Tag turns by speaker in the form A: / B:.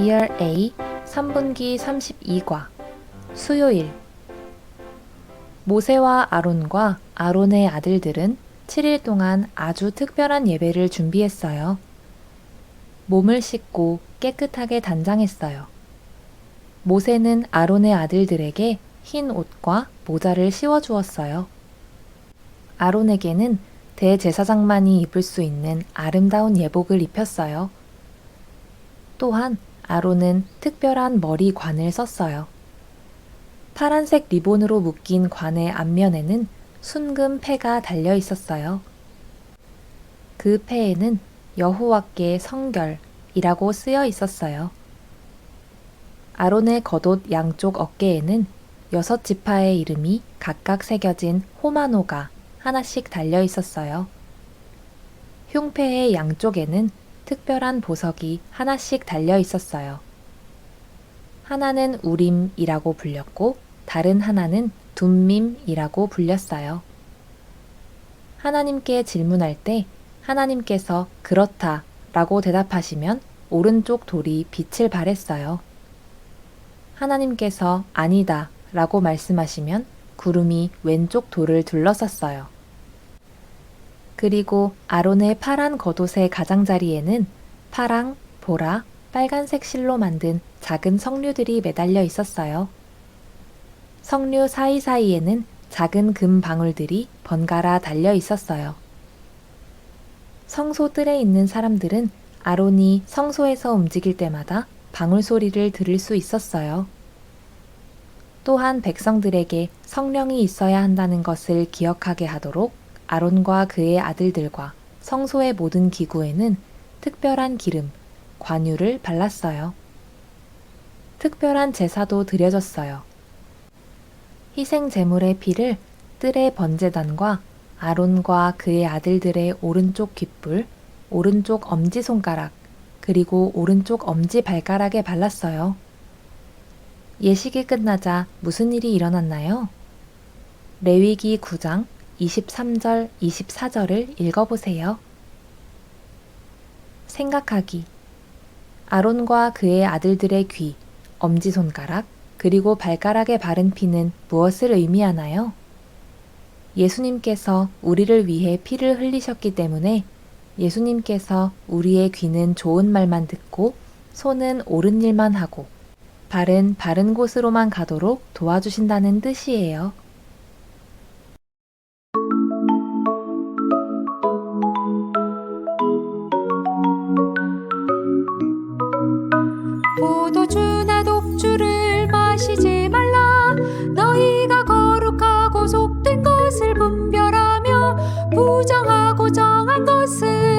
A: Year A 3분기 32과 수요일 모세와 아론과 아론의 아들들은 7일 동안 아주 특별한 예배를 준비했어요. 몸을 씻고 깨끗하게 단장했어요. 모세는 아론의 아들들에게 흰 옷과 모자를 씌워 주었어요. 아론에게는 대제사장만이 입을 수 있는 아름다운 예복을 입혔어요. 또한 아론은 특별한 머리 관을 썼어요. 파란색 리본으로 묶인 관의 앞면에는 순금 패가 달려 있었어요. 그 패에는 여호와께 성결이라고 쓰여 있었어요. 아론의 겉옷 양쪽 어깨에는 여섯 지파의 이름이 각각 새겨진 호마노가 하나씩 달려 있었어요. 흉패의 양쪽에는 특별한 보석이 하나씩 달려 있었어요. 하나는 우림이라고 불렸고 다른 하나는 둠밈이라고 불렸어요. 하나님께 질문할 때 하나님께서 그렇다 라고 대답하시면 오른쪽 돌이 빛을 발했어요. 하나님께서 아니다 라고 말씀하시면 구름이 왼쪽 돌을 둘러쌌어요. 그리고 아론의 파란 겉옷의 가장자리에는 파랑, 보라, 빨간색 실로 만든 작은 석류들이 매달려 있었어요. 석류 사이사이에는 작은 금 방울들이 번갈아 달려 있었어요. 성소 뜰에 있는 사람들은 아론이 성소에서 움직일 때마다 방울 소리를 들을 수 있었어요. 또한 백성들에게 성령이 있어야 한다는 것을 기억하게 하도록 아론과 그의 아들들과 성소의 모든 기구에는 특별한 기름, 관유를 발랐어요. 특별한 제사도 드려졌어요. 희생 제물의 피를 뜰의 번제단과 아론과 그의 아들들의 오른쪽 귓불, 오른쪽 엄지손가락, 그리고 오른쪽 엄지발가락에 발랐어요. 예식이 끝나자 무슨 일이 일어났나요? 레위기 9장 23절, 24절을 읽어보세요. 생각하기. 아론과 그의 아들들의 귀, 엄지손가락, 그리고 발가락에 바른 피는 무엇을 의미하나요? 예수님께서 우리를 위해 피를 흘리셨기 때문에 예수님께서 우리의 귀는 좋은 말만 듣고 손은 옳은 일만 하고 발은 바른 곳으로만 가도록 도와주신다는 뜻이에요.
B: 포도주나 독주를 마시지 말라. 너희가 거룩하고 속된 것을 분별하며 부정하고 정한 것을